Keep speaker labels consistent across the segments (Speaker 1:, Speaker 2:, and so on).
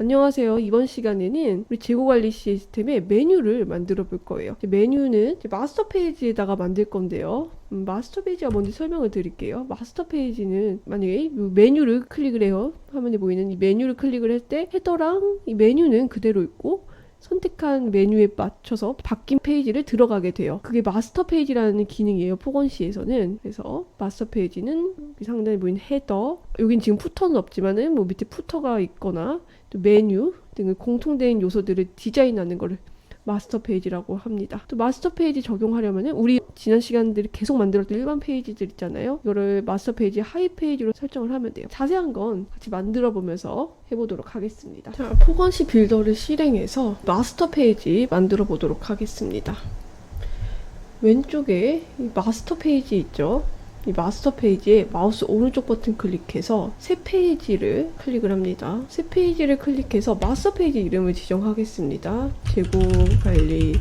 Speaker 1: 안녕하세요. 이번 시간에는 우리 재고관리 시스템의 메뉴를 만들어 볼 거예요. 메뉴는 마스터 페이지에다가 만들 건데요. 음, 마스터 페이지가 뭔지 설명을 드릴게요. 마스터 페이지는 만약에 이 메뉴를 클릭을 해요. 화면에 보이는 이 메뉴를 클릭을 할 때 헤더랑 이 메뉴는 그대로 있고 선택한 메뉴에 맞춰서 바뀐 페이지를 들어가게 돼요. 그게 마스터 페이지라는 기능이에요. 포건시에서는. 그래서 마스터 페이지는 상단에 보이는 헤더, 여긴 지금 푸터는 없지만은 뭐 밑에 푸터가 있거나 또 메뉴 등의 공통된 요소들을 디자인하는 거를 마스터 페이지라고 합니다. 또 마스터 페이지 적용하려면은 우리 지난 시간들이 계속 만들었던 일반 페이지들 있잖아요. 이거를 마스터 페이지 하이 페이지로 설정을 하면 돼요. 자세한 건 같이 만들어 보면서 해보도록 하겠습니다. 자, 포건시 빌더를 실행해서 마스터 페이지 만들어 보도록 하겠습니다. 왼쪽에 이 마스터 페이지 있죠? 이 마스터 페이지에 마우스 오른쪽 버튼 클릭해서 새 페이지를 클릭을 합니다. 새 페이지를 클릭해서 마스터 페이지 이름을 지정하겠습니다. 재고 관리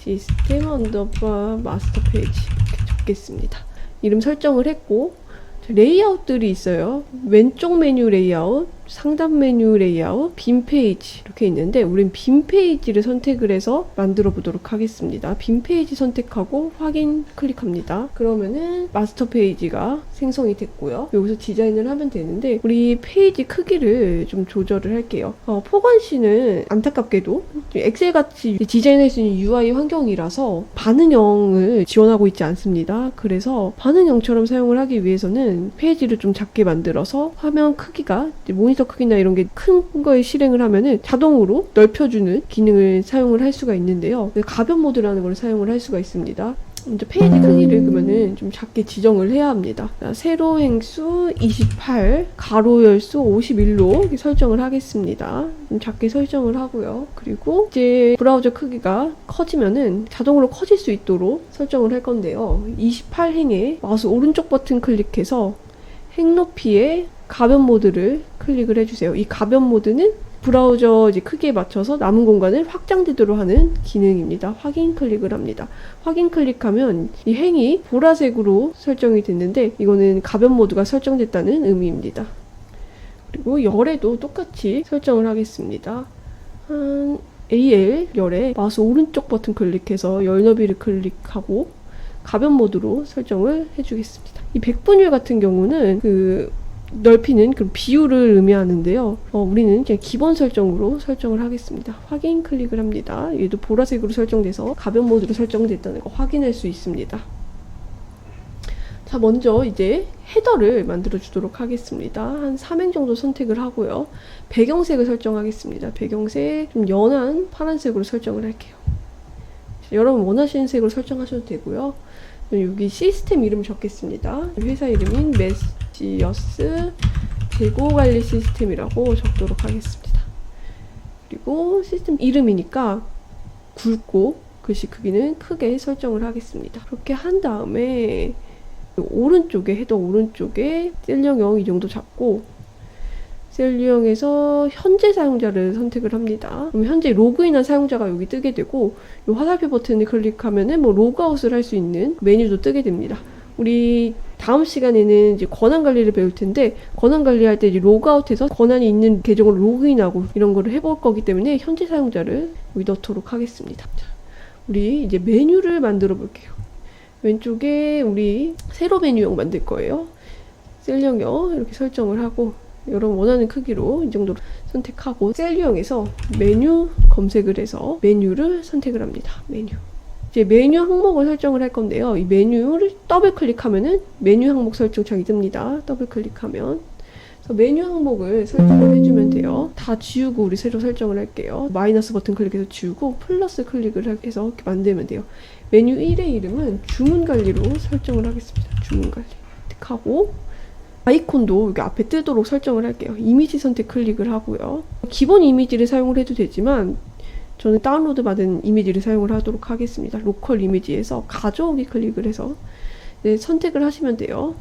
Speaker 1: 시스템 언더바 마스터 페이지 이렇게 적겠습니다. 이름 설정을 했고 레이아웃들이 있어요. 왼쪽 메뉴 레이아웃, 상단 메뉴 레이아웃, 빈 페이지 이렇게 있는데 우린 빈 페이지를 선택을 해서 만들어 보도록 하겠습니다. 빈 페이지 선택하고 확인 클릭합니다. 그러면은 마스터 페이지가 생성이 됐고요. 여기서 디자인을 하면 되는데 우리 페이지 크기를 좀 조절을 할게요. 어, 포관시는 안타깝게도 엑셀 같이 디자인할 수 있는 UI 환경이라서 반응형을 지원하고 있지 않습니다. 그래서 반응형처럼 사용을 하기 위해서는 페이지를 좀 작게 만들어서 화면 크기가 이제 모니터 크기나 이런 게 큰 거에 실행을 하면은 자동으로 넓혀주는 기능을 사용을 할 수가 있는데요. 가변 모드라는 걸 사용을 할 수가 있습니다. 먼저 페이지 크기를 그러면은 좀 작게 지정을 해야 합니다. 자, 세로 행수 28, 가로 열수 51로 이렇게 설정을 하겠습니다. 좀 작게 설정을 하고요. 그리고 이제 브라우저 크기가 커지면은 자동으로 커질 수 있도록 설정을 할 건데요. 28행에 마우스 오른쪽 버튼 클릭해서 행 높이의 가변 모드를 클릭을 해주세요. 이 가변 모드는 브라우저 이제 크기에 맞춰서 남은 공간을 확장되도록 하는 기능입니다. 확인 클릭을 합니다. 확인 클릭하면 이 행이 보라색으로 설정이 됐는데 이거는 가변 모드가 설정됐다는 의미입니다. 그리고 열에도 똑같이 설정을 하겠습니다. 한 AL 열에 마우스 오른쪽 버튼 클릭해서 열 너비를 클릭하고 가변 모드로 설정을 해주겠습니다. 이 백분율 같은 경우는 그 넓이는 그 비율을 의미하는데요. 어, 우리는 그냥 기본 설정으로 설정을 하겠습니다. 확인 클릭을 합니다. 얘도 보라색으로 설정돼서 가변 모드로 설정됐다는 거 확인할 수 있습니다. 자, 먼저 이제 헤더를 만들어 주도록 하겠습니다. 한 3행 정도 선택을 하고요. 배경색을 설정하겠습니다. 배경색 좀 연한 파란색으로 설정을 할게요. 자, 여러분 원하시는 색으로 설정하셔도 되고요. 여기 시스템 이름 적겠습니다. 회사 이름인 메 시어스 재고관리 시스템이라고 적도록 하겠습니다. 그리고 시스템 이름이니까 굵고 글씨 크기는 크게 설정을 하겠습니다. 그렇게 한 다음에 오른쪽에 헤더 오른쪽에 셀령형 이 정도 잡고 셀류형에서 현재 사용자를 선택을 합니다. 그럼 현재 로그인한 사용자가 여기 뜨게 되고 이 화살표 버튼을 클릭하면은 뭐 로그아웃을 할 수 있는 메뉴도 뜨게 됩니다. 우리 다음 시간에는 이제 권한 관리를 배울 텐데 권한 관리할 때 이제 로그아웃해서 권한이 있는 계정을 로그인하고 이런 거를 해볼 거기 때문에 현재 사용자를 여기 넣도록 하겠습니다. 자, 우리 이제 메뉴를 만들어 볼게요. 왼쪽에 우리 세로 메뉴형 만들 거예요. 셀령형 이렇게 설정을 하고 여러분 원하는 크기로 이 정도로 선택하고 셀류형에서 메뉴 검색을 해서 메뉴를 선택을 합니다. 메뉴. 이제 메뉴 항목을 설정을 할 건데요. 이 메뉴를 더블 클릭하면은 메뉴 항목 설정창이 뜹니다. 더블 클릭하면. 메뉴 항목을 설정을 해주면 돼요. 다 지우고 우리 새로 설정을 할게요. 마이너스 버튼 클릭해서 지우고 플러스 클릭을 해서 이렇게 만들면 돼요. 메뉴 1의 이름은 주문 관리로 설정을 하겠습니다. 주문 관리. 틱하고 아이콘도 여기 앞에 뜨도록 설정을 할게요. 이미지 선택 클릭을 하고요. 기본 이미지를 사용을 해도 되지만 저는 다운로드 받은 이미지를 사용을 하도록 하겠습니다. 로컬 이미지에서 가져오기 클릭을 해서 네, 선택을 하시면 돼요.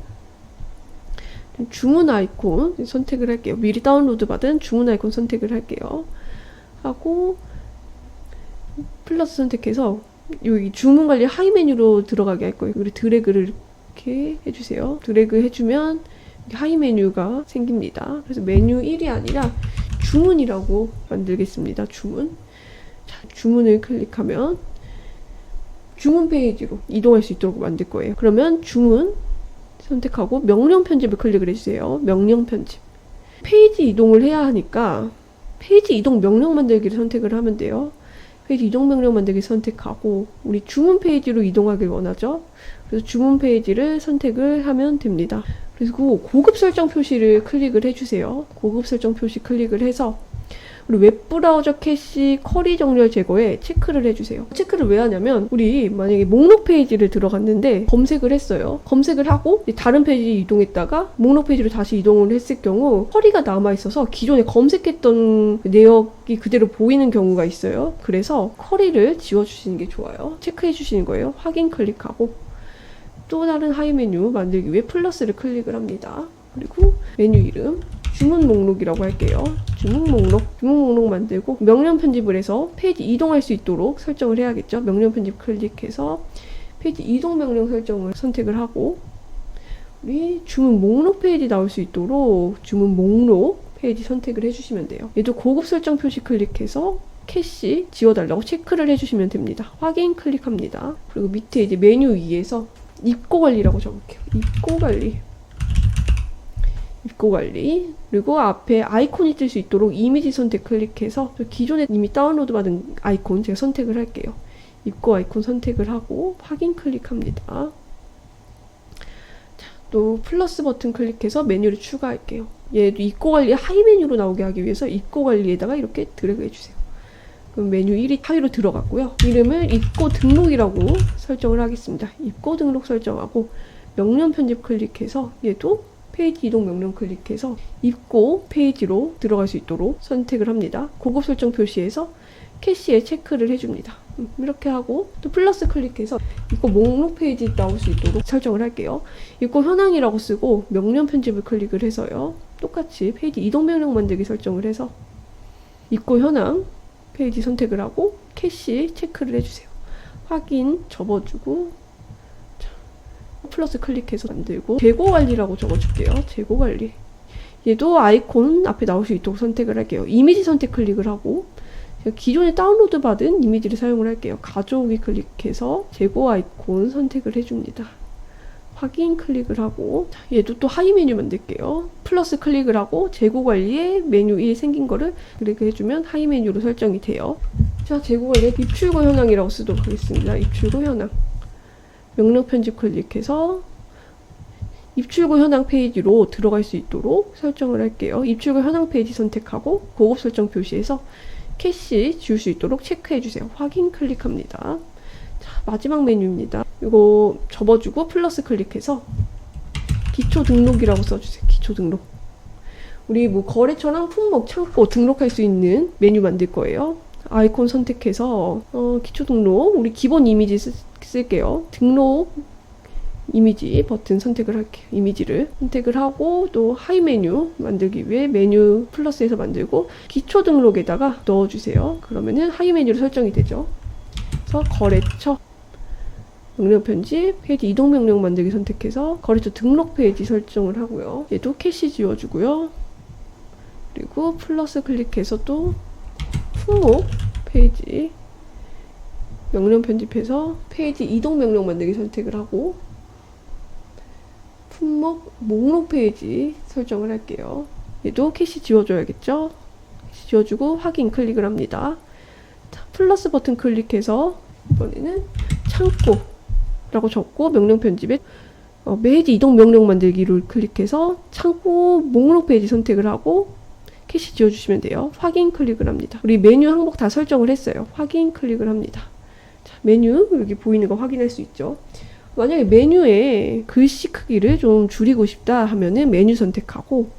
Speaker 1: 주문 아이콘 선택을 할게요. 미리 다운로드 받은 주문 아이콘 선택을 할게요. 하고 플러스 선택해서 여기 주문 관리 하이 메뉴로 들어가게 할 거예요. 그리고 드래그를 이렇게 해주세요. 드래그 해주면 하이 메뉴가 생깁니다. 그래서 메뉴 1이 아니라 주문이라고 만들겠습니다. 주문. 자, 주문을 클릭하면 주문 페이지로 이동할 수 있도록 만들 거예요. 그러면 주문 선택하고 명령 편집을 클릭을 해주세요. 명령 편집. 페이지 이동을 해야 하니까 페이지 이동 명령 만들기를 선택을 하면 돼요. 페이지 이동 명령 만들기 선택하고 우리 주문 페이지로 이동하길 원하죠. 그래서 주문 페이지를 선택을 하면 됩니다. 그리고 고급 설정 표시를 클릭을 해주세요. 고급 설정 표시 클릭을 해서 우리 웹브라우저 캐시 커리 정렬 제거에 체크를 해주세요. 체크를 왜 하냐면 우리 만약에 목록 페이지를 들어갔는데 검색을 했어요. 검색을 하고 다른 페이지 이동했다가 목록 페이지로 다시 이동을 했을 경우 커리가 남아 있어서 기존에 검색했던 내역이 그대로 보이는 경우가 있어요. 그래서 커리를 지워주시는 게 좋아요. 체크해 주시는 거예요. 확인 클릭하고 또 다른 하이 메뉴 만들기 위해 플러스를 클릭을 합니다. 그리고 메뉴 이름 주문 목록이라고 할게요. 주문 목록, 주문 목록 만들고 명령 편집을 해서 페이지 이동할 수 있도록 설정을 해야겠죠. 명령 편집 클릭해서 페이지 이동 명령 설정을 선택을 하고 우리 주문 목록 페이지 나올 수 있도록 주문 목록 페이지 선택을 해주시면 돼요. 얘도 고급 설정 표시 클릭해서 캐시 지워달라고 체크를 해주시면 됩니다. 확인 클릭합니다. 그리고 밑에 이제 메뉴 위에서 입고 관리라고 적을게요. 입고 관리. 입고 관리 그리고 앞에 아이콘이 뜰 수 있도록 이미지 선택 클릭해서 기존에 이미 다운로드 받은 아이콘 제가 선택을 할게요. 입고 아이콘 선택을 하고 확인 클릭합니다. 자, 또 플러스 버튼 클릭해서 메뉴를 추가할게요. 얘도 입고 관리 하이 메뉴로 나오게 하기 위해서 입고 관리에다가 이렇게 드래그 해주세요. 그럼 메뉴 1이 하위로 들어갔고요. 이름을 입고 등록이라고 설정을 하겠습니다. 입고 등록 설정하고 명령 편집 클릭해서 얘도 페이지 이동 명령 클릭해서 입고 페이지로 들어갈 수 있도록 선택을 합니다. 고급 설정 표시에서 캐시에 체크를 해줍니다. 음, 이렇게 하고 또 플러스 클릭해서 입고 목록 페이지 나올 수 있도록 설정을 할게요. 입고 현황이라고 쓰고 명령 편집을 클릭을 해서요. 똑같이 페이지 이동 명령 만들기 설정을 해서 입고 현황 페이지 선택을 하고 캐시 체크를 해주세요. 확인 접어주고 플러스 클릭해서 만들고 재고 관리라고 적어줄게요. 재고 관리. 얘도 아이콘 앞에 나올 수 있도록 선택을 할게요. 이미지 선택 클릭을 하고 기존에 다운로드 받은 이미지를 사용을 할게요. 가져오기 클릭해서 재고 아이콘 선택을 해줍니다. 확인 클릭을 하고 얘도 또 하이 메뉴 만들게요. 플러스 클릭을 하고 재고 관리에 메뉴 1 생긴 거를 클릭 해주면 하이 메뉴로 설정이 돼요. 자, 재고 관리에 입출고 현황이라고 쓰도록 하겠습니다. 입출고 현황. 명령 편집 클릭해서 입출고 현황 페이지로 들어갈 수 있도록 설정을 할게요. 입출고 현황 페이지 선택하고 고급 설정 표시에서 캐시 지울 수 있도록 체크해 주세요. 확인 클릭합니다. 자, 마지막 메뉴입니다. 이거 접어주고 플러스 클릭해서 기초 등록이라고 써주세요. 기초 등록. 우리 뭐 거래처랑 품목, 창고 등록할 수 있는 메뉴 만들 거예요. 아이콘 선택해서 어, 기초 등록 우리 기본 이미지 쓰, 쓸게요. 등록 이미지 버튼 선택을 할게요. 이미지를 선택을 하고 또 하이 메뉴 만들기 위해 메뉴 플러스에서 만들고 기초 등록에다가 넣어주세요. 그러면은 하이 메뉴로 설정이 되죠. 그래서 거래처 명령 편집 페이지 이동 명령 만들기 선택해서 거래처 등록 페이지 설정을 하고요. 얘도 캐시 지워주고요. 그리고 플러스 클릭해서 또 품목 페이지 명령 편집해서 페이지 이동 명령 만들기 선택을 하고 품목 목록 페이지 설정을 할게요. 얘도 캐시 지워줘야겠죠? 캐시 지워주고 확인 클릭을 합니다. 자, 플러스 버튼 클릭해서 이번에는 창고라고 적고 명령 편집에 어, 페이지 이동 명령 만들기를 클릭해서 창고 목록 페이지 선택을 하고 캐시 지워주시면 돼요. 확인 클릭을 합니다. 우리 메뉴 항목 다 설정을 했어요. 확인 클릭을 합니다. 자, 메뉴 여기 보이는 거 확인할 수 있죠. 만약에 메뉴에 글씨 크기를 좀 줄이고 싶다 하면은 메뉴 선택하고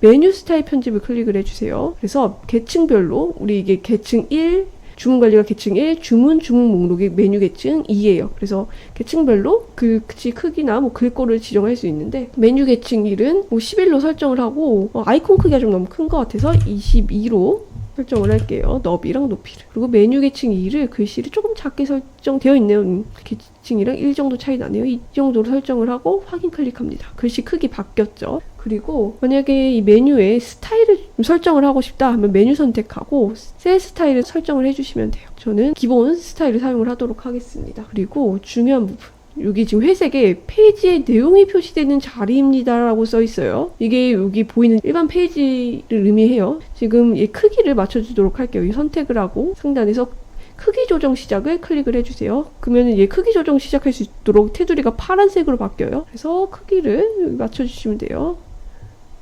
Speaker 1: 메뉴 스타일 편집을 클릭을 해주세요. 그래서 계층별로 우리 이게 계층 1, 주문 관리가 계층 1, 주문 주문 목록이 메뉴 계층 2예요. 그래서 계층별로 그 글씨 크기나 뭐 글꼴을 지정할 수 있는데 메뉴 계층 1은 뭐 11로 설정을 하고 어, 아이콘 크기가 좀 너무 큰 것 같아서 22로 설정을 할게요. 너비랑 높이를. 그리고 메뉴 계층 2를 글씨를 조금 작게 설정되어. 음, 계층이랑 1 정도 차이 나네요. 이 정도로 설정을 하고 확인 클릭합니다. 글씨 크기 바뀌었죠. 그리고 만약에 이 메뉴에 스타일을 좀 설정을 하고 싶다 하면 메뉴 선택하고 셀 스타일을 설정을 해주시면 돼요. 저는 기본 스타일을 사용을 하도록 하겠습니다. 그리고 중요한 부분. 여기 지금 회색에 페이지에 내용이 표시되는 자리입니다라고 써 있어요. 이게 여기 보이는 일반 페이지를 의미해요. 지금 이 크기를 맞춰주도록 할게요. 이 선택을 하고 상단에서 크기 조정 시작을 클릭을 해주세요. 그러면 얘 크기 조정 시작할 수 있도록 테두리가 파란색으로 바뀌어요. 그래서 크기를 맞춰주시면 돼요.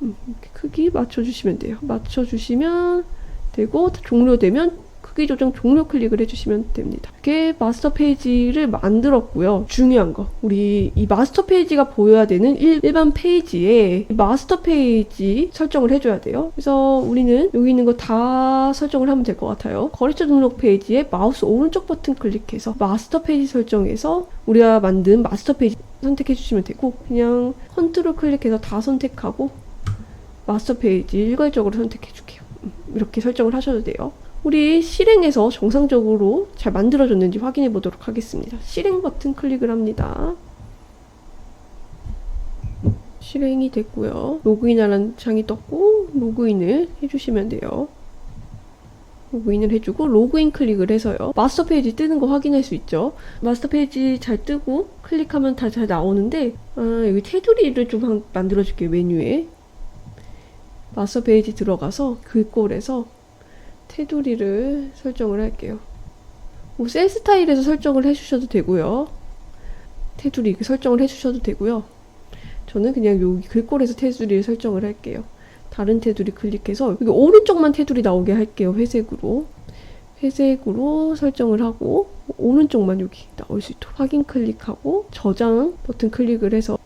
Speaker 1: 음, 크기 맞춰주시면 돼요. 맞춰주시면 되고 종료되면 크기 조정 종료 클릭을 해주시면 됩니다. 이렇게 마스터 페이지를 만들었고요. 중요한 거, 우리 이 마스터 페이지가 보여야 되는 일, 일반 페이지에 마스터 페이지 설정을 해줘야 돼요. 그래서 우리는 여기 있는 거 다 설정을 하면 될 것 같아요. 거래처 등록 페이지에 마우스 오른쪽 버튼 클릭해서 마스터 페이지 설정에서 우리가 만든 마스터 페이지 선택해 주시면 되고 그냥 컨트롤 클릭해서 다 선택하고 마스터 페이지 일괄적으로 선택해 줄게요. 음, 이렇게 설정을 하셔도 돼요. 우리 실행에서 정상적으로 잘 만들어졌는지 확인해 보도록 하겠습니다. 실행 버튼 클릭을 합니다. 실행이 됐고요. 로그인하라는 창이 떴고 로그인을 해주시면 돼요. 로그인을 해주고 로그인 클릭을 해서요. 마스터 페이지 뜨는 거 확인할 수 있죠. 마스터 페이지 잘 뜨고 클릭하면 다 잘 나오는데 아, 여기 테두리를 좀 한- 만들어줄게요. 메뉴에 마스터 페이지 들어가서 글꼴에서 테두리를 설정을 할게요. 뭐 셀 스타일에서 설정을 해주셔도 되고요. 테두리 설정을 해주셔도 되고요. 저는 그냥 여기 글꼴에서 테두리를 설정을 할게요. 다른 테두리 클릭해서 여기 오른쪽만 테두리 나오게 할게요. 회색으로. 회색으로 설정을 하고 오른쪽만 여기 나올 수 있도록 확인 클릭하고 저장 버튼 클릭을 해서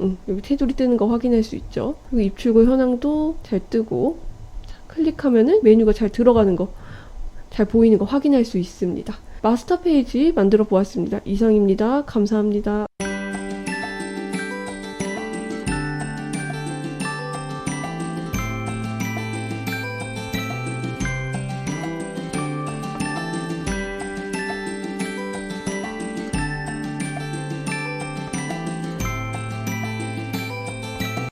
Speaker 1: 응, 여기 테두리 뜨는 거 확인할 수 있죠. 그리고 입출고 현황도 잘 뜨고 자, 클릭하면은 메뉴가 잘 들어가는 거, 잘 보이는 거 확인할 수 있습니다. 마스터 페이지 만들어 보았습니다. 이상입니다. 감사합니다.